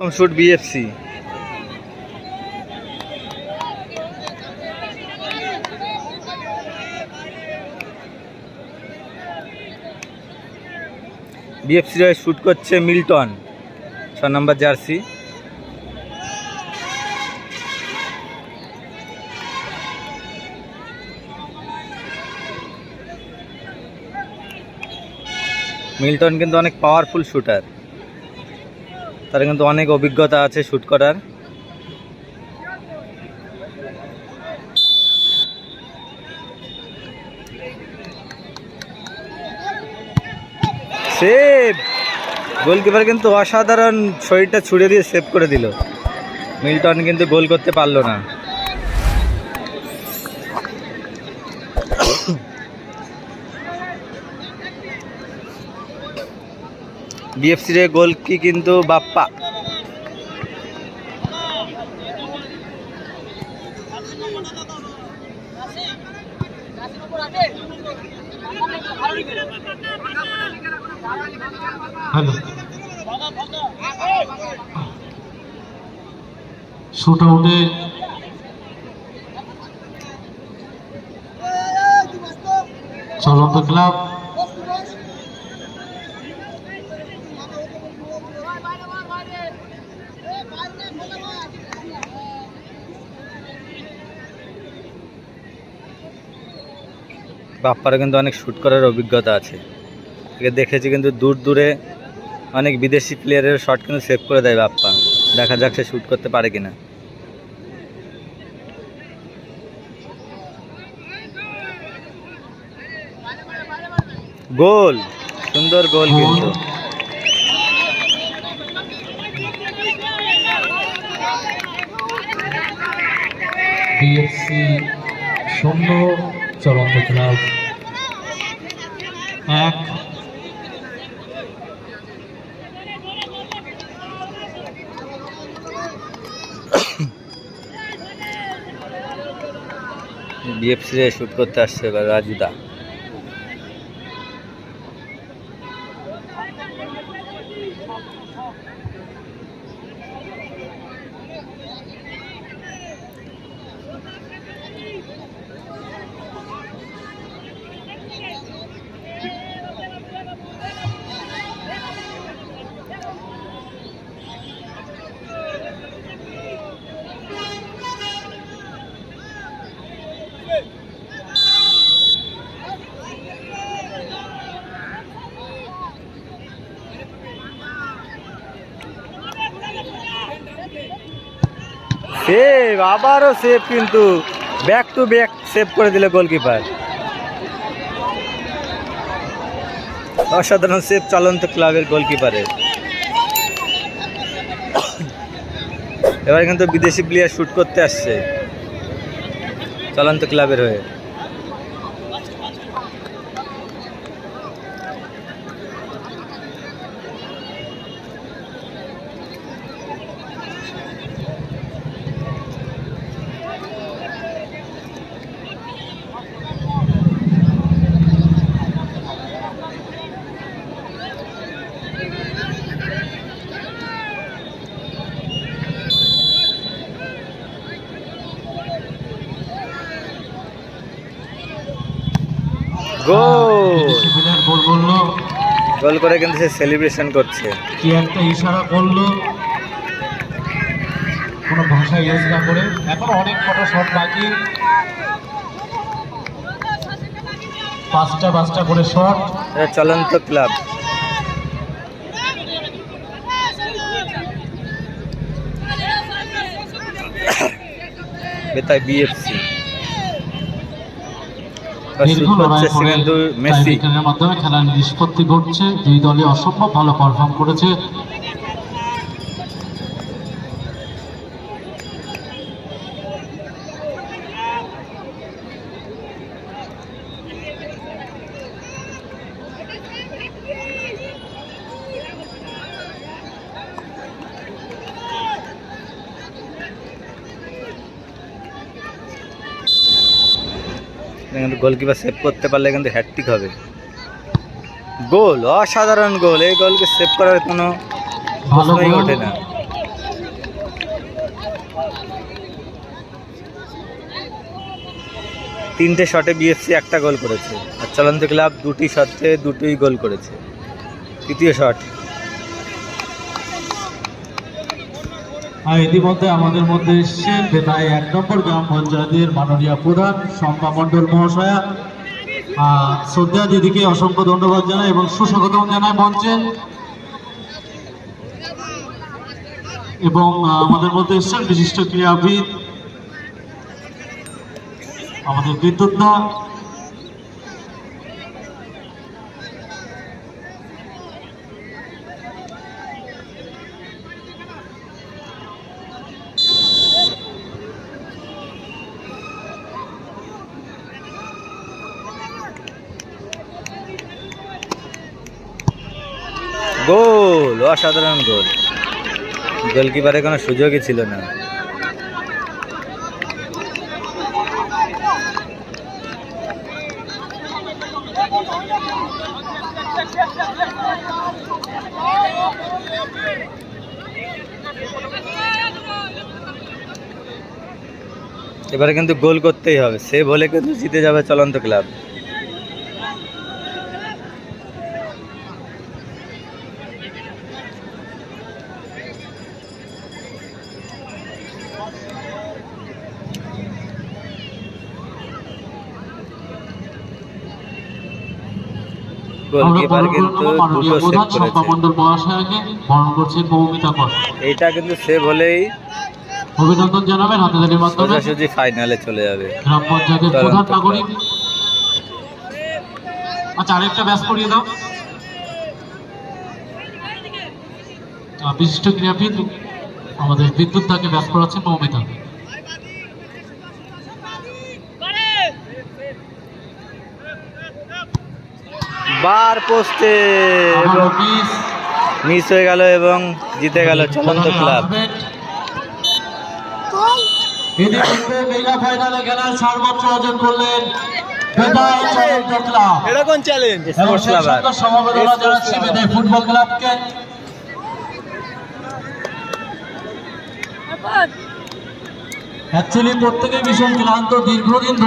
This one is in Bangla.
শুট বিএফসি বিএফসি হয়ে শ্যুট করছে মিল্টন। ছ নম্বর জার্সি। মিল্টন কিন্তু অনেক পাওয়ারফুল শুটার তার কিন্তু অনেক অভিজ্ঞতা আছে শ্যুট করার। সেভ গোলকিপার কিন্তু অসাধারণ শরীরটা ছুড়ে দিয়ে সেভ করে দিল। মিল্টন কিন্তু গোল করতে পারল না। বিএফসির গোল কি কিন্তু বাপ্পা। চলন্ত ক্লাব। বাপ্পারও কিন্তু অনেক শ্যুট করার অভিজ্ঞতা আছে। একে দেখেছি কিন্তু দূর দূরে অনেক বিদেশি প্লেয়ারের শট কিন্তু সেভ করে দেয় বাপ্পা। দেখা যাক সে শ্যুট করতে পারে কিনা। গোল! সুন্দর গোল কিন্তু। শূন্য। চলন্ত ক্লাব এক। বিএফসি রে শ্যুট করতে আসছে এবার রাজুদা সেভ আবারও সেভ কিন্তু ব্যাক টু ব্যাক সেভ করে দিল গোলকিপার অসাধারণ সেভ চলন্ত ক্লাবের গোলকিপারের এবার কিন্তু বিদেশি প্লেয়ার শ্যুট করতে আসছে। চলন্ত ক্লাবের হয়ে। গোল! বিদেশি করল। গোল করে কিন্তু সে সেলিব্রেশন করছে। কি একটা ইশারা করল। কোনো ভাষা ইউজ না করে। এখন অনেক কটা শট বাকি। পাঁচটা পাঁচটা করে শট এটা চলন্ত ক্লাব বেতায় বিএফসি দীর্ঘ লড়াই করে মেসি। টাইব্রেকারের মাধ্যমে খেলার নিষ্পত্তি ঘটছে। দুই দলই অসম্ভব ভালো পারফর্ম করেছে। কিন্তু গোলকিপার সেভ করতে পারলে কিন্তু হ্যাট্রিক হবে। গোল অসাধারণ গোল। এই গোলকে সেভ করার কোনো প্রশ্নই ওঠে না। তিনটে শটে বিএফসি একটা গোল করেছে। আর চলন্ত ক্লাব দুটি শটে দুটোই গোল করেছে। তৃতীয় শট ইতিমধ্যে আমাদের মধ্যে এসছেন বেতাই এক নম্বর গ্রাম পঞ্চায়েতের মাননীয় প্রধান শম্পা মণ্ডল মহাশয়া। শ্রদ্ধা দিদিকে অসংখ্য ধন্যবাদ জানাই এবং সুস্বাগতম জানাই মঞ্চে। এবং আমাদের মধ্যে এসছেন বিশিষ্ট ক্রীড়াবিদ, আমাদের বিদ্যুৎ দা গোল, অসাধারণ গোল। গোলকিপারের কোনো সুযোগই ছিল না। এবারে কিন্তু গোল করতেই হবে। সে বলে কিন্তু জিতে যাবে চলন্ত ক্লাব। গোলকিপার কিন্তু দুটো সেভ করেছে। মণ্ডল মহাশয়াকে বরণ করছে মৌমিতা কর। এইটা কিন্তু সেভ হলেই অভিনন্দন জানাবেন হাতেতালির মাধ্যমে। সোজাসুজি ফাইনালে চলে যাবে। গ্রাম পঞ্চায়েতের প্রধান নাগরিক। আচ্ছা আরেকটা ব্যাস করিয়ে দাও। বিশিষ্ট ক্রীড়াবিদ আমাদের বিদ্যুৎ তাকে ব্যাস করাচ্ছে মৌমিতা। বার পোস্টে। মিস হয়ে গেল এবং জিতে গেল চলন্ত ক্লাব এরকম চ্যালেঞ্জ সমবেদনা জানাচ্ছি ফুটবল ক্লাবকে অ্যাকচুয়ালি প্রত্যেকে ভীষণ ক্লান্ত দীর্ঘদিন ধরে